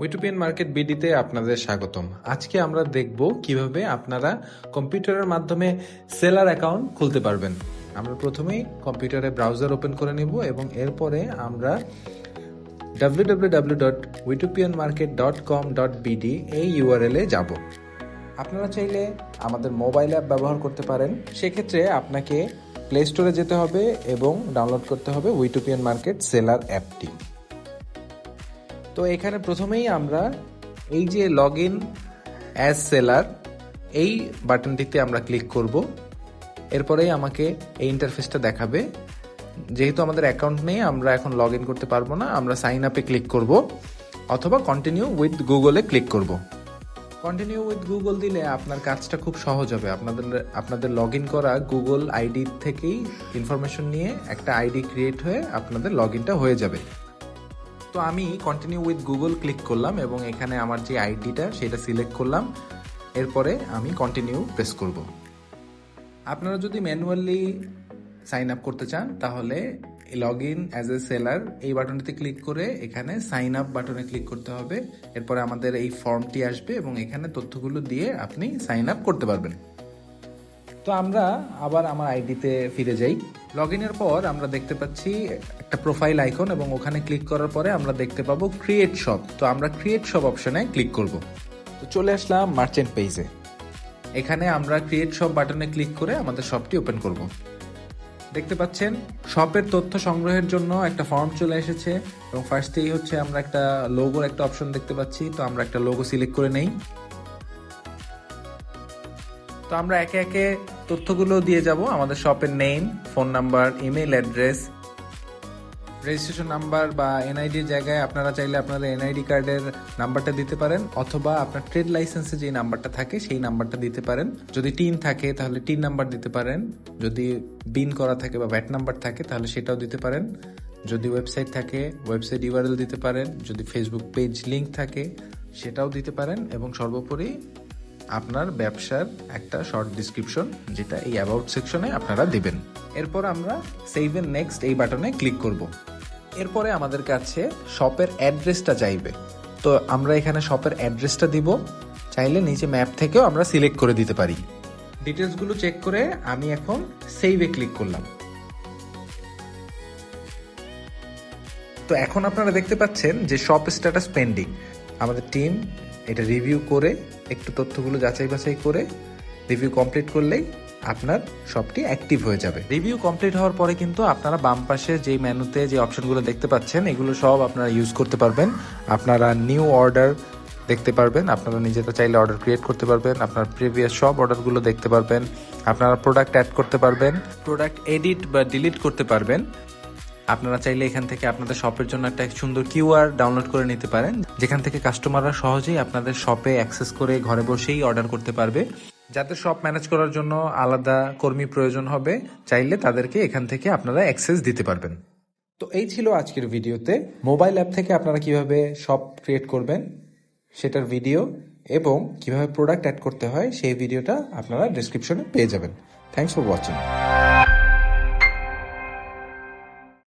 উইটুপিয়ান market বিডিতে আপনাদের স্বাগতম। আজকে আমরা দেখব কীভাবে আপনারা কম্পিউটারের মাধ্যমে সেলার অ্যাকাউন্ট খুলতে পারবেন। আমরা প্রথমেই কম্পিউটারে ব্রাউজার ওপেন করে নেব এবং এরপরে আমরা www.witupianmarket.com.bd এই ইউআরএল এ যাব। আপনারা চাইলে আমাদের মোবাইল অ্যাপ ব্যবহার করতে পারেন। সেক্ষেত্রে আপনাকে প্লে স্টোরে যেতে হবে এবং ডাউনলোড করতে হবে উইটুপিয়ান মার্কেট সেলার অ্যাপটি তো এখানে প্রথমেই আমরা এই যে লগ ইন অ্যাজ সেলার এই বাটনটিতে আমরা ক্লিক করব। এরপরেই আমাকে এই ইন্টারফেসটা দেখাবে। যেহেতু আমাদের অ্যাকাউন্ট নেই, আমরা এখন লগ ইন করতে পারব না, আমরা সাইন আপে ক্লিক করব, অথবা কন্টিনিউ উইথ গুগলে ক্লিক করব। কন্টিনিউ উইথ গুগল দিলে আপনার কাজটা খুব সহজ হবে। আপনাদের আপনাদের লগ ইন করা গুগল আইডি থেকেই ইনফরমেশন নিয়ে একটা আইডি ক্রিয়েট হয়ে আপনাদের লগ ইনটা হয়ে যাবে। তো আমি কন্টিনিউ উইথ গুগল ক্লিক করলাম এবং এখানে আমার যে আইডিটা সেটা সিলেক্ট করলাম। এরপরে আমি কন্টিনিউ প্রেস করব। আপনারা যদি ম্যানুয়ালি সাইন আপ করতে চান, তাহলে log in as a seller এই বাটনটিতে ক্লিক করে এখানে সাইন আপ বাটনে ক্লিক করতে হবে। এরপরে আমাদের এই ফর্মটি আসবে এবং এখানে তথ্যগুলো দিয়ে আপনি সাইন আপ করতে পারবেন। তো আমরা আবার আমার আইডিতে ফিরে যাই। লগ ইনের পর আমরা দেখতে পাচ্ছি একটা প্রোফাইল আইকন এবং ওখানে ক্লিক করার পরে আমরা দেখতে পাবো ক্রিয়েট শপ তো আমরা ক্রিয়েট শপ অপশনে ক্লিক করব। তো চলে আসলাম মার্চেন্ট পেজে এখানে আমরা ক্রিয়েট শপ বাটনে ক্লিক করে আমাদের শপটি ওপেন করব। দেখতে পাচ্ছেন শপের তথ্য সংগ্রহের জন্য একটা ফর্ম চলে এসেছে এবং ফার্স্টেই হচ্ছে আমরা একটা লোগোর একটা অপশন দেখতে পাচ্ছি। তো আমরা একটা লোগো সিলেক্ট করে নেই। তো আমরা একে একে তথ্যগুলো দিয়ে যাব। আমাদের শপের name phone number email address registration number বা এনআইডির জায়গায় আপনারা চাইলে আপনাদের এনআইডি কার্ডের নাম্বারটা দিতে পারেন, অথবা আপনার ট্রেড লাইসেন্সে যে নাম্বারটা থাকে, সেই নাম্বারটা দিতে পারেন। যদি টিন থাকে, তাহলে টিন নাম্বার দিতে পারেন। যদি বিন করা থাকে বা ব্যাট নাম্বার থাকে, তাহলে সেটাও দিতে পারেন। যদি ওয়েবসাইট থাকে ওয়েবসাইট ইউআরএল দিতে পারেন। যদি ফেসবুক পেজ লিঙ্ক থাকে, সেটাও দিতে পারেন। এবং সর্বোপরি আপনার ব্যবসার একটা শর্ট ডিসক্রিপশন যেটা এই অ্যাবাউট সেকশনে আপনারা দিবেন। এরপর আমরা সেভ এন্ড নেক্সট এই বাটনে ক্লিক করব। এরপরে আমাদের কাছে শপের অ্যাড্রেসটা চাইবে। তো আমরা এখানে শপের অ্যাড্রেসটা দিব। চাইলে নিচে ম্যাপ থেকেও আমরা সিলেক্ট করে দিতে পারি। ডিটেলসগুলো চেক করে আমি এখন সেভে ক্লিক করলাম। তো এখন আপনারা দেখতে পাচ্ছেন যে শপ স্ট্যাটাস পেন্ডিং আমাদের টিম এটা রিভিউ করে, একটু তথ্যগুলো যাচাই বাছাই করে রিভিউ কমপ্লিট করলেই আপনার শপটি অ্যাক্টিভ হয়ে যাবে। রিভিউ কমপ্লিট হওয়ার পরে কিন্তু আপনারা বাম পাশে যে মেনুতে যে অপশনগুলো দেখতে পাচ্ছেন, এগুলো সব আপনারা ইউজ করতে পারবেন। আপনারা নিউ অর্ডার দেখতে পারবেন, আপনারা নিজেরা চাইলে অর্ডার ক্রিয়েট করতে পারবেন, আপনার প্রিভিয়াস সব অর্ডারগুলো দেখতে পারবেন, আপনারা প্রোডাক্ট অ্যাড করতে পারবেন প্রোডাক্ট এডিট বা ডিলিট করতে পারবেন। আপনারা চাইলে এখান থেকে আপনাদের শপের জন্য একটা সুন্দর কিউআর ডাউনলোড করে নিতে পারেন। যেখান থেকে কাস্টমাররা সহজেই আপনাদের শপে অ্যাক্সেস করে ঘরে বসেই অর্ডার করতে পারবে। যাদের শপ ম্যানেজ করার জন্য আলাদা কর্মী প্রয়োজন হবে, চাইলে তাদেরকে এখান থেকে আপনারা অ্যাক্সেস দিতে পারবেন। তো এই ছিল আজকের ভিডিওতে। মোবাইল অ্যাপ থেকে আপনারা কীভাবে শপ ক্রিয়েট করবেন, সেটার ভিডিও এবং কীভাবে প্রোডাক্ট অ্যাড করতে হয়, সেই ভিডিওটা আপনারা ডিসক্রিপশনে পেয়ে যাবেন। Thanks for watching